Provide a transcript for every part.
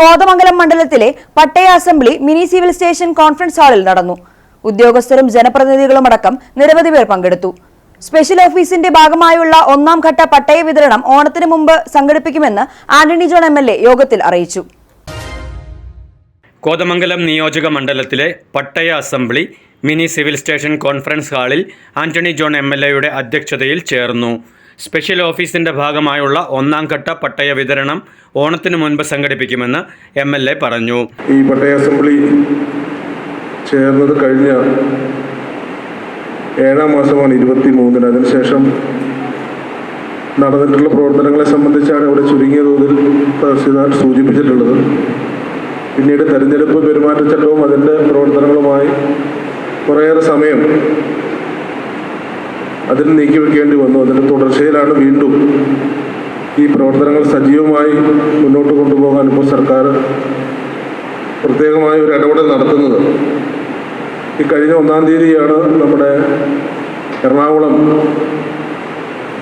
കോതമംഗലം മണ്ഡലത്തിലെ പട്ടയ assembly mini civil station conference ഹാളിൽ നടന്നു. ഉദ്യോഗസ്ഥരും ജനപ്രതിനിധികളും അടക്കം നിരവധി പേർ പങ്കെടുത്തു. സ്പെഷ്യൽ ഓഫീസിന്റെ ഭാഗമായുള്ള ഒന്നാം ഘട്ട പട്ടയ വിതരണം ഓണത്തിന് മുമ്പ് സംഘടിപ്പിക്കുമെന്ന് ആന്റണി ജോൺ എം യോഗത്തിൽ അറിയിച്ചു. കോതമംഗലം നിയോജക മണ്ഡലത്തിലെ പട്ടയ assembly mini civil station conference ഹാളിൽ ആന്റണി ജോൺ എം അധ്യക്ഷതയിൽ ചേർന്നു. സ്പെഷ്യൽ ഓഫീസിന്റെ ഭാഗമായുള്ള ഒന്നാം ഘട്ട പട്ടയ വിതരണം ഓണത്തിന് മുൻപ് സംഘടിപ്പിക്കുമെന്ന് എം എൽ എ പറഞ്ഞു. ഈ പട്ടയ അസംബ്ലി ചേർന്നത് കഴിഞ്ഞ ഏഴാം മാസമാണ് ഇരുപത്തി മൂന്നിന് അതിനുശേഷം നടന്നിട്ടുള്ള പ്രവർത്തനങ്ങളെ സംബന്ധിച്ചാണ് ഇവിടെ ചുരുങ്ങിയ തോതിൽ തഹസിൽദാർ സൂചിപ്പിച്ചിട്ടുള്ളത്. പിന്നീട് തെരഞ്ഞെടുപ്പ് പെരുമാറ്റച്ചട്ടവും അതിന്റെ പ്രവർത്തനങ്ങളുമായി കുറേയേറെ സമയം അതിന് നീക്കിവെക്കേണ്ടി വന്നു. അതിന്റെ തുടർച്ചയിലാണ് വീണ്ടും ഈ പ്രവർത്തനങ്ങൾ സജീവമായി മുന്നോട്ട് കൊണ്ടുപോകാൻ ഇപ്പോൾ സർക്കാർ പ്രത്യേകമായ ഒരു ഇടപെടൽ നടത്തുന്നത്. ഈ കഴിഞ്ഞ ഒന്നാം തീയതിയാണ് നമ്മുടെ എറണാകുളം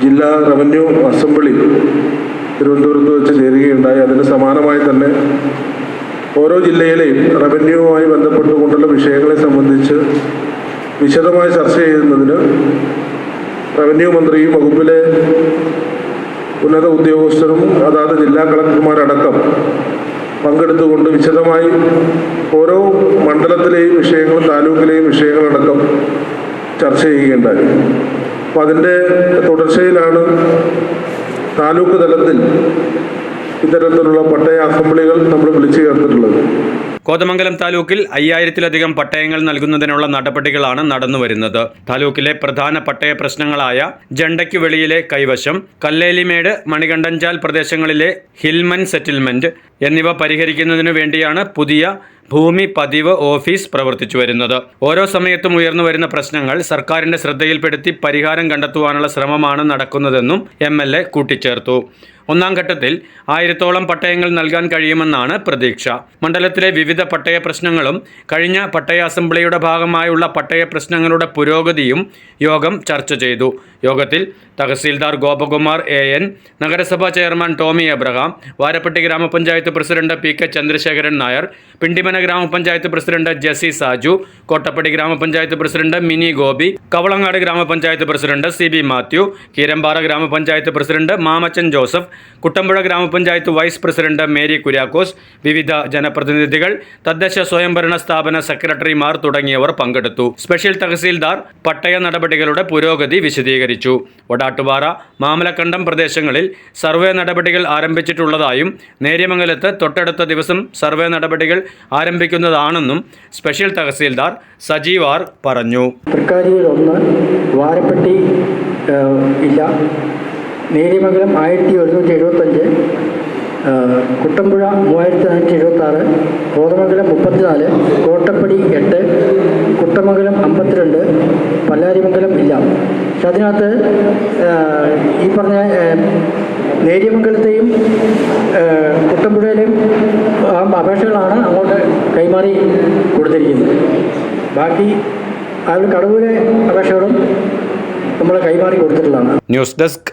ജില്ലാ റവന്യൂ അസംബ്ലി തിരുവനന്തപുരത്ത് വെച്ച് ചേരുകയുണ്ടായി. അതിന് സമാനമായി തന്നെ ഓരോ ജില്ലയിലെയും റവന്യൂവുമായി ബന്ധപ്പെട്ടുകൊണ്ടുള്ള വിഷയങ്ങളെ സംബന്ധിച്ച് വിശദമായി ചർച്ച ചെയ്യുന്നതിന് റവന്യൂ മന്ത്രിയും വകുപ്പിലെ ഉന്നത ഉദ്യോഗസ്ഥരും അതാത് ജില്ലാ കളക്ടർമാരടക്കം പങ്കെടുത്തുകൊണ്ട് വിശദമായി ഓരോ മണ്ഡലത്തിലെയും വിഷയങ്ങളും താലൂക്കിലെയും വിഷയങ്ങളടക്കം ചർച്ച ചെയ്യുകയുണ്ടായി. അപ്പം അതിന്റെ തുടർച്ചയിലാണ് താലൂക്ക് തലത്തിൽ ഇത്തരത്തിലുള്ള പട്ടയ അസംബ്ലികൾ നമ്മൾ വിളിച്ചു ചേർത്തിട്ടുള്ളത്. കോതമംഗലം താലൂക്കിൽ അയ്യായിരത്തിലധികം പട്ടയങ്ങൾ നൽകുന്നതിനുള്ള നടപടികളാണ് നടന്നുവരുന്നത്. താലൂക്കിലെ പ്രധാന പട്ടയ പ്രശ്നങ്ങളായ ജണ്ടയ്ക്ക് വെളിയിലെ കൈവശം കല്ലേലിമേട് മണികണ്ഠൻചാൽ പ്രദേശങ്ങളിലെ ഹിൽമൻ സെറ്റിൽമെന്റ് എന്നിവ പരിഹരിക്കുന്നതിനു വേണ്ടിയാണ് പുതിയ ഭൂമി പതിവ് ഓഫീസ് പ്രവർത്തിച്ചു വരുന്നത് ഓരോ സമയത്തും ഉയർന്നു വരുന്ന പ്രശ്നങ്ങൾ സർക്കാരിന്റെ ശ്രദ്ധയിൽപ്പെടുത്തി പരിഹാരം കണ്ടെത്തുവാനുള്ള ശ്രമമാണ് നടക്കുന്നതെന്നും എം കൂട്ടിച്ചേർത്തു. ഒന്നാം ഘട്ടത്തിൽ ആയിരത്തോളം പട്ടയങ്ങൾ നൽകാൻ കഴിയുമെന്നാണ് പ്രതീക്ഷ. മണ്ഡലത്തിലെ വിവിധ പട്ടയ പ്രശ്നങ്ങളും കഴിഞ്ഞ പട്ടയ അസംബ്ലിയുടെ ഭാഗമായുള്ള പട്ടയ പ്രശ്നങ്ങളുടെ പുരോഗതിയും യോഗം ചർച്ച ചെയ്തു. യോഗത്തിൽ തഹസീൽദാർ ഗോപകുമാർ എ എൻ നഗരസഭാ chairman Tomy Abraham Varapetty grama panchayat president P K Chandrasekharan Nair Pindimana grama panchayat president Jessy Saju Kottappadi ഗ്രാമപഞ്ചായത്ത് president Mini Gopi Kavalangad grama panchayat president C B Mathew Keerampara grama panchayat president Mamachan Joseph Kuttampuzha ഗ്രാമപഞ്ചായത്ത് vice president Mary Kuriakose വിവിധ ജനപ്രതിനിധികൾ തദ്ദേശ സ്വയംഭരണ സ്ഥാപന സെക്രട്ടറിമാർ തുടങ്ങിയവർ പങ്കെടുത്തു. സ്പെഷ്യൽ തഹസീൽദാർ പട്ടയ നടപടികളുടെ പുരോഗതി വിശദീകരിച്ചു. ഒടാട്ടുപാറ മാമലക്കണ്ടം പ്രദേശങ്ങളിൽ സർവേ നടപടികൾ ആരംഭിച്ചിട്ടുള്ളതായും നേര്യമംഗലത്ത് തൊട്ടടുത്ത ദിവസം സർവേ നടപടികൾ ആരംഭിക്കുന്നതാണെന്നും സ്പെഷ്യൽ തഹസീൽദാർ സജീവാർ പറഞ്ഞു. ഒന്ന് വാരപ്പെട്ടി ഇല്ല. നേര്യമംഗലം ആയിരത്തി ഒരുന്നൂറ്റി എഴുപത്തഞ്ച് കുട്ടമ്പുഴ മൂവായിരത്തി നാനൂറ്റി എഴുപത്തി ആറ് കോതമംഗലം മുപ്പത്തിനാല് കോട്ടപ്പടി എട്ട് കുട്ടമംഗലം അമ്പത്തിരണ്ട് പല്ലാരിമംഗലം ഇല്ല. പക്ഷെ അതിനകത്ത് ഈ പറഞ്ഞ നേര്യമംഗലത്തെയും കുട്ടമ്പുഴയിലെയും അപേക്ഷകളാണ് അങ്ങോട്ട് കൈമാറി കൊടുത്തിരിക്കുന്നത്. ബാക്കി അതിൽ കടവൂരെ അപേക്ഷകളും നമ്മൾ കൈമാറി കൊടുത്തിട്ടുള്ളതാണ്. News desk